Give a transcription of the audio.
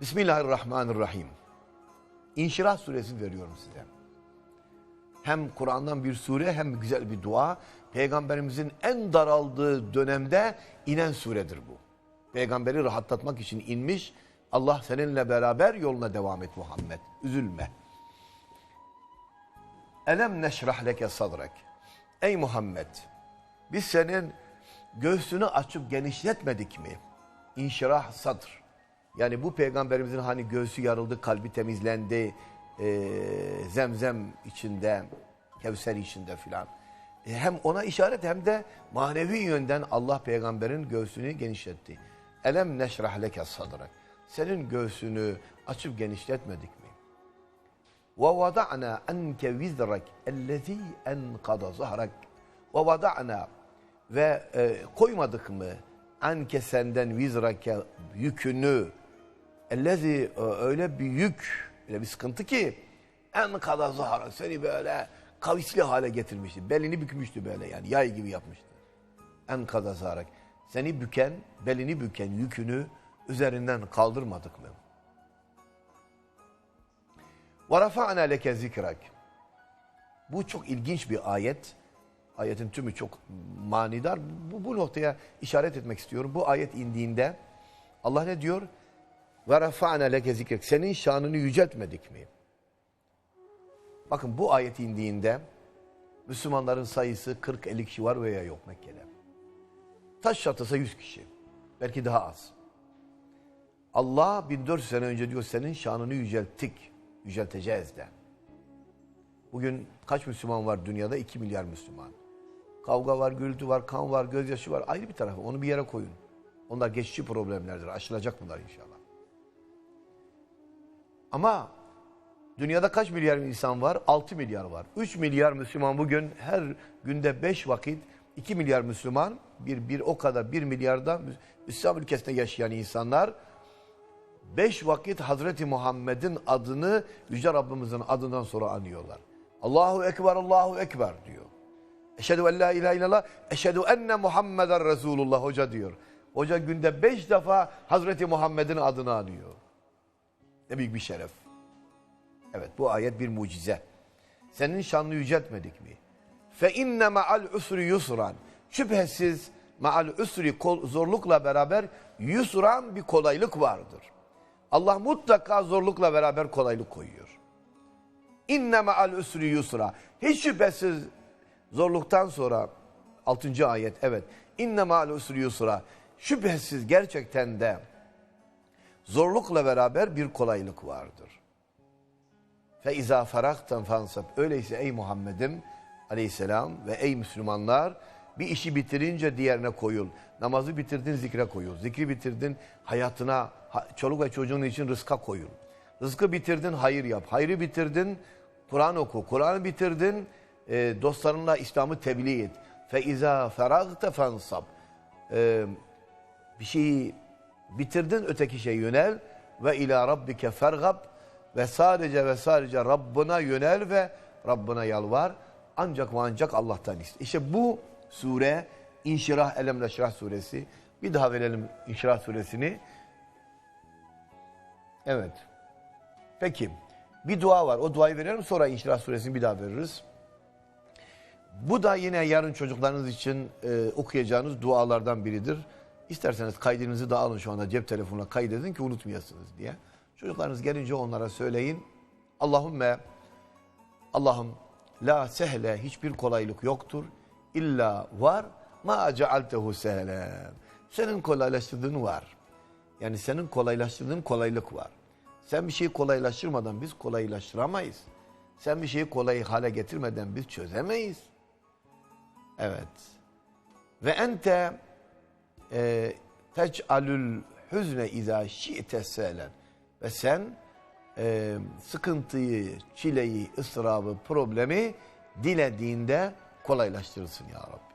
Bismillahirrahmanirrahim. İnşirah suresi veriyorum size. Hem Kur'an'dan bir sure hem güzel bir dua. Peygamberimizin en daraldığı dönemde inen suredir bu. Peygamberi rahatlatmak için inmiş. Allah seninle beraber yoluna devam et Muhammed. Üzülme. Elem neşrah leke sadrak. Ey Muhammed biz senin göğsünü açıp genişletmedik mi? İnşirah sadr. Yani bu peygamberimizin hani göğsü yarıldı, kalbi temizlendi, e, zemzem içinde, Kevser içinde filan. E, hem ona işaret hem de manevi yönden Allah peygamberin göğsünü genişletti. Elem neşrah leke sadrak. Senin göğsünü açıp genişletmedik mi? Ve vada'na enke vizrak ellezî enkada zahrak. Ve vada'na ve e, koymadık mı anke senden vizrake yükünü ellezi e, öyle bir yük öyle bir sıkıntı ki en kadar zahara seni böyle kavisli hale getirmişti. Belini bükmüştü böyle yani yay gibi yapmıştı. En kadar zahara. Seni büken, belini büken yükünü üzerinden kaldırmadık mı? وَرَفَعْنَا لَكَ zikrak. Bu çok ilginç bir ayet. Ayetin tümü çok manidar. Bu, bu noktaya işaret etmek istiyorum. Bu ayet indiğinde Allah ne diyor? Ve refa'ne leke zikrek. Senin şanını yüceltmedik mi? Bakın bu ayet indiğinde Müslümanların sayısı 40-50 kişi var veya yok Mekke'de. Taş çatlasa 100 kişi. Belki daha az. Allah 1400 sene önce diyor senin şanını yücelttik. Yücelteceğiz de. Bugün kaç Müslüman var dünyada? 2 milyar Müslüman. Kavga var, gürültü var, kan var, gözyaşı var. Ayrı bir tarafı. Onu bir yere koyun. Onlar geçici problemlerdir. Aşılacak bunlar inşallah. Ama dünyada kaç milyar insan var? 6 milyar var. 3 milyar Müslüman bugün her günde 5 vakit 2 milyar Müslüman bir, bir o kadar 1 milyarda İslam ülkesinde yaşayan insanlar beş vakit Hazreti Muhammed'in adını Yüce Rabbimizin adından sonra anıyorlar. Allahu Ekber, Allahu Ekber diyor. Eşhedü en la ilahe illallah, eşhedü enne Muhammeden Resulullah hoca diyor. Hoca günde beş defa Hazreti Muhammed'in adını anıyor. Ne büyük bir şeref. Evet bu ayet bir mucize. Senin şanını yüceltmedik mi? Fe inne ma'al usri yusran. Şüphesiz ma'al usri zorlukla beraber yusran bir kolaylık vardır. Allah mutlaka zorlukla beraber kolaylık koyuyor. İnne ma'al usri yusra. Hiç şüphesiz zorluktan sonra 6. ayet evet. İnne ma'al usri yusra. Şüphesiz gerçekten de zorlukla beraber bir kolaylık vardır. Fe izâ ferakten fansab. Öyleyse ey Muhammed'im aleyhisselam ve ey Müslümanlar bir işi bitirince diğerine koyul. Namazı bitirdin zikre koyul. Zikri bitirdin hayatına, çoluk ve çocuğun için rızka koyul. Rızkı bitirdin hayır yap. Hayrı bitirdin Kur'an oku. Kur'an'ı bitirdin e, dostlarınla İslam'ı tebliğ et. Fe izâ feragte fansab. E, bir şeyi bitirdin öteki şey yönel ve ila rabbike fergab ve sadece ve sadece Rabbına yönel ve Rabbına yalvar. Ancak ve ancak Allah'tan iste. İşte bu sure İnşirah Elem Neşrah suresi. Bir daha verelim İnşirah suresini. Evet. Peki. Bir dua var. O duayı verelim sonra İnşirah suresini bir daha veririz. Bu da yine yarın çocuklarınız için e, okuyacağınız dualardan biridir. İsterseniz kaydınızı da alın şu anda cep telefonuna kaydedin ki unutmayasınız diye. Çocuklarınız gelince onlara söyleyin. Allahümme Allah'ım la sehle hiçbir kolaylık yoktur. İlla var ma cealtehu sehlen. Senin kolaylaştırdığın var. Yani senin kolaylaştırdığın kolaylık var. Sen bir şeyi kolaylaştırmadan biz kolaylaştıramayız. Sen bir şeyi kolay hale getirmeden biz çözemeyiz. Evet. Ve ente tec'alül hüzne izâ şi'te selen. Ve sen e, sıkıntıyı, çileyi, ıstırabı, problemi dilediğinde kolaylaştırırsın ya Rabbi.